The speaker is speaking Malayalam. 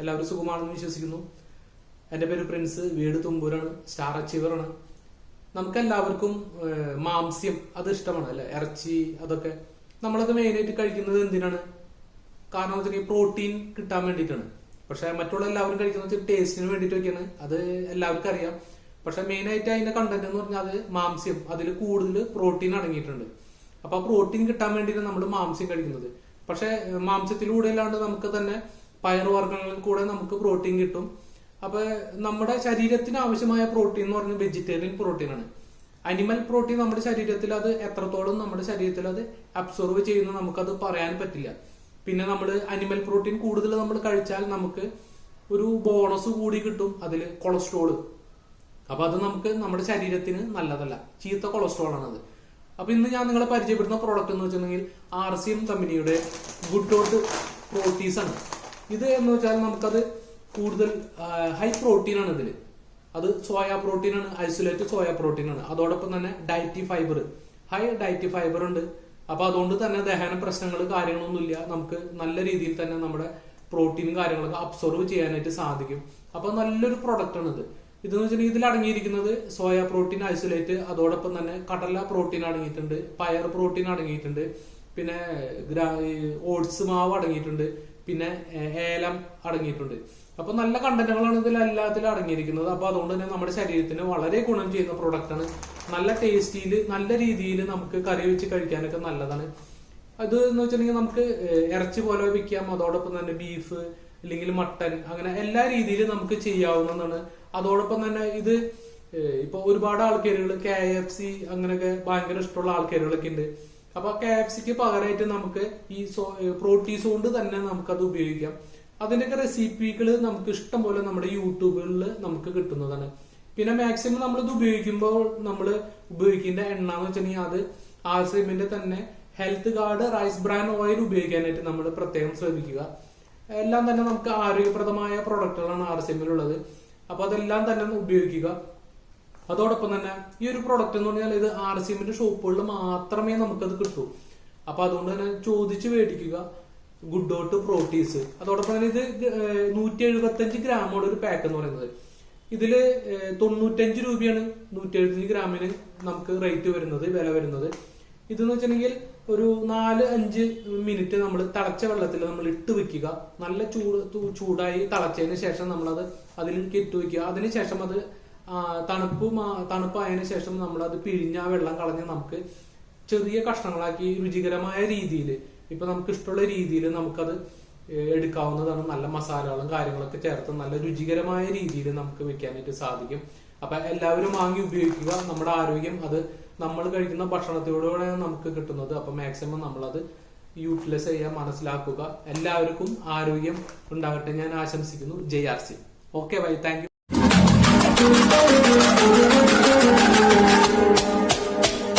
എല്ലാവരും സുഖമാണെന്ന് വിശ്വസിക്കുന്നു. എന്റെ പേര് പ്രിൻസ്. വീട് തുമ്പൂരാണ്. സ്റ്റാർ അച്ചീവറാണ്. നമുക്ക് എല്ലാവർക്കും ഏഹ്, മാംസ്യം അത് ഇഷ്ടമാണ് അല്ലെ? ഇറച്ചി അതൊക്കെ. നമ്മളത് മെയിനായിട്ട് കഴിക്കുന്നത് എന്തിനാണ്? കാരണം വെച്ചാൽ പ്രോട്ടീൻ കിട്ടാൻ വേണ്ടിയിട്ടാണ്. പക്ഷെ മറ്റുള്ള എല്ലാവരും കഴിക്കുന്നത് ടേസ്റ്റിന് വേണ്ടിയിട്ടൊക്കെയാണ് അത് എല്ലാവർക്കും അറിയാം. പക്ഷെ മെയിൻ ആയിട്ട് അതിന്റെ കണ്ടന്റ് എന്ന് പറഞ്ഞാൽ അത് മാംസ്യം. അതിൽ കൂടുതൽ പ്രോട്ടീൻ അടങ്ങിയിട്ടുണ്ട്. അപ്പൊ ആ പ്രോട്ടീൻ കിട്ടാൻ വേണ്ടിയിട്ടാണ് നമ്മൾ മാംസ്യം കഴിക്കുന്നത്. പക്ഷെ മാംസത്തിലൂടെ അല്ലാണ്ട് നമുക്ക് തന്നെ പയറുവർഗങ്ങളിൽ കൂടെ നമുക്ക് പ്രോട്ടീൻ കിട്ടും. അപ്പൊ നമ്മുടെ ശരീരത്തിന് ആവശ്യമായ പ്രോട്ടീൻ എന്ന് പറഞ്ഞാൽ വെജിറ്റേറിയൻ പ്രോട്ടീൻ ആണ്. അനിമൽ പ്രോട്ടീൻ നമ്മുടെ ശരീരത്തിൽ അത് എത്രത്തോളം നമ്മുടെ ശരീരത്തിൽ അത് അബ്സോർവ് ചെയ്യുന്നു നമുക്കത് പറയാൻ പറ്റില്ല. പിന്നെ നമ്മൾ അനിമൽ പ്രോട്ടീൻ കൂടുതൽ നമ്മൾ കഴിച്ചാൽ നമുക്ക് ഒരു ബോണസ് കൂടി കിട്ടും അതിൽ കൊളസ്ട്രോൾ അപ്പൊ അത് നമുക്ക് നമ്മുടെ ശരീരത്തിന് നല്ലതല്ല. ചീത്ത കൊളസ്ട്രോൾ ആണത്. അപ്പൊ ഇന്ന് ഞാൻ നിങ്ങളെ പരിചയപ്പെടുന്ന പ്രോഡക്റ്റ് എന്ന് വെച്ചിട്ടുണ്ടെങ്കിൽ ആർ സി എം കമ്പനിയുടെ ഗുഡ് ഡോട്ട് പ്രോട്ടീസ് ആണ്. ഇത് എന്ന് വെച്ചാൽ നമുക്കത് കൂടുതൽ ഹൈ പ്രോട്ടീൻ ആണ് ഇതിൽ അത് സോയ പ്രോട്ടീൻ ആണ് ഐസൊലേറ്റ് സോയ പ്രോട്ടീൻ ആണ്. അതോടൊപ്പം തന്നെ dietary fibre high dietary fibre ഉണ്ട്. അപ്പൊ അതുകൊണ്ട് തന്നെ ദഹന പ്രശ്നങ്ങൾ കാര്യങ്ങളൊന്നുമില്ല നമുക്ക് നല്ല രീതിയിൽ തന്നെ നമ്മുടെ പ്രോട്ടീനും കാര്യങ്ങളൊക്കെ അബ്സോർവ് ചെയ്യാനായിട്ട് സാധിക്കും. അപ്പൊ നല്ലൊരു പ്രൊഡക്റ്റ് ആണ് ഇത് ഇതെന്ന് വെച്ചിട്ടുണ്ടെങ്കിൽ ഇതിൽ അടങ്ങിയിരിക്കുന്നത് സോയ പ്രോട്ടീൻ ഐസൊലേറ്റ് അതോടൊപ്പം തന്നെ കടല പ്രോട്ടീൻ അടങ്ങിയിട്ടുണ്ട് പയർ പ്രോട്ടീൻ അടങ്ങിയിട്ടുണ്ട് പിന്നെ ഓട്സ് മാവ് അടങ്ങിയിട്ടുണ്ട് പിന്നെ ഏലം അടങ്ങിയിട്ടുണ്ട്. അപ്പൊ നല്ല കണ്ടന്റുകളാണ് ഇതിൽ എല്ലാത്തിലും അടങ്ങിയിരിക്കുന്നത്. അപ്പൊ അതുകൊണ്ട് തന്നെ നമ്മുടെ ശരീരത്തിന് വളരെ ഗുണം ചെയ്യുന്ന പ്രൊഡക്റ്റാണ് നല്ല ടേസ്റ്റിയിൽ നല്ല രീതിയിൽ നമുക്ക് കറി വെച്ച് കഴിക്കാനൊക്കെ നല്ലതാണ്. അത് എന്ന് വെച്ചിട്ടുണ്ടെങ്കിൽ നമുക്ക് ഇറച്ചി പോലെ വിൽക്കാം. അതോടൊപ്പം തന്നെ ബീഫ് അല്ലെങ്കിൽ മട്ടൻ അങ്ങനെ എല്ലാ രീതിയിലും നമുക്ക് ചെയ്യാവുന്നതാണ്. അതോടൊപ്പം തന്നെ ഇത് ഇപ്പൊ ഒരുപാട് ആൾക്കാരുകൾ കെ എഫ് സി അങ്ങനെയൊക്കെ ഭയങ്കര ഇഷ്ടമുള്ള ആൾക്കാരുകളൊക്കെ ഉണ്ട്. അപ്പൊ കെ എഫ് സിക്ക് പകരമായിട്ട് നമുക്ക് ഈ പ്രോട്ടീസ് കൊണ്ട് തന്നെ നമുക്കത് ഉപയോഗിക്കാം. അതിന്റെയൊക്കെ റെസിപ്പികൾ നമുക്ക് ഇഷ്ടം പോലെ നമ്മുടെ യൂട്യൂബുകളിൽ നമുക്ക് കിട്ടുന്നതാണ്. പിന്നെ മാക്സിമം നമ്മൾ ഇത് ഉപയോഗിക്കുമ്പോൾ നമ്മൾ ഉപയോഗിക്കേണ്ട എണ്ണ എന്ന് വെച്ചിട്ടുണ്ടെങ്കിൽ അത് എമ്മിന്റെ തന്നെ health guard rice bran oil ഉപയോഗിക്കാനായിട്ട് നമ്മൾ പ്രത്യേകം ശ്രദ്ധിക്കുക. എല്ലാം തന്നെ നമുക്ക് ആരോഗ്യപ്രദമായ പ്രോഡക്റ്റുകളാണ് ആർ സി എമ്മിലുള്ളത് അപ്പൊ അതെല്ലാം തന്നെ ഉപയോഗിക്കുക. അതോടൊപ്പം തന്നെ ഈ ഒരു പ്രോഡക്റ്റ് എന്ന് പറഞ്ഞാൽ ഇത് ആർ സി എമ്മിന്റെ ഷോപ്പുകളിൽ മാത്രമേ നമുക്കത് കിട്ടൂ. അപ്പൊ അതുകൊണ്ട് തന്നെ ചോദിച്ച് മേടിക്കുക. ഗുഡ് ഡോട്ട് പ്രോട്ടീസ് അതോടൊപ്പം തന്നെ ഇത് നൂറ്റി എഴുപത്തി അഞ്ച് ഗ്രാമോടെ ഒരു പാക്ക് എന്ന് പറയുന്നത്. ഏഹ്, തൊണ്ണൂറ്റഞ്ച് രൂപയാണ് നൂറ്റി എഴുപത്തഞ്ച് ഗ്രാമിന് നമുക്ക് റേറ്റ് വരുന്നത് വില വരുന്നത്. ഇതെന്ന് വെച്ചിട്ടുണ്ടെങ്കിൽ ഒരു നാല് അഞ്ച് മിനിറ്റ് നമ്മൾ തിളച്ച വെള്ളത്തിൽ നമ്മൾ ഇട്ട് വെക്കുക. നല്ല ചൂട് ചൂടായി തിളച്ചതിന് ശേഷം നമ്മളത് അതിലേക്ക് ഇട്ട് വെക്കുക. അതിനുശേഷം അത് തണുപ്പ് തണുപ്പായതിനു ശേഷം നമ്മൾ അത് പിഴിഞ്ഞ വെള്ളം കളഞ്ഞ് നമുക്ക് ചെറിയ കഷ്ണങ്ങളാക്കി രുചികരമായ രീതിയിൽ ഇപ്പൊ നമുക്ക് ഇഷ്ടമുള്ള രീതിയിൽ നമുക്കത് എടുക്കാവുന്നതാണ് നല്ല മസാലകളും കാര്യങ്ങളൊക്കെ ചേർത്ത് നല്ല രുചികരമായ രീതിയിൽ നമുക്ക് വെക്കാനായിട്ട് സാധിക്കും. അപ്പൊ എല്ലാവരും വാങ്ങി ഉപയോഗിക്കുക. നമ്മുടെ ആരോഗ്യം അത് നമ്മൾ കഴിക്കുന്ന ഭക്ഷണത്തിലൂടെ നമുക്ക് കിട്ടുന്നത്. അപ്പൊ മാക്സിമം നമ്മളത് യൂട്ടിലൈസ് ചെയ്യാൻ മനസ്സിലാക്കുക. എല്ലാവർക്കും ആരോഗ്യം ഉണ്ടാകട്ടെ ഞാൻ ആശംസിക്കുന്നു. J R C okay bye thank you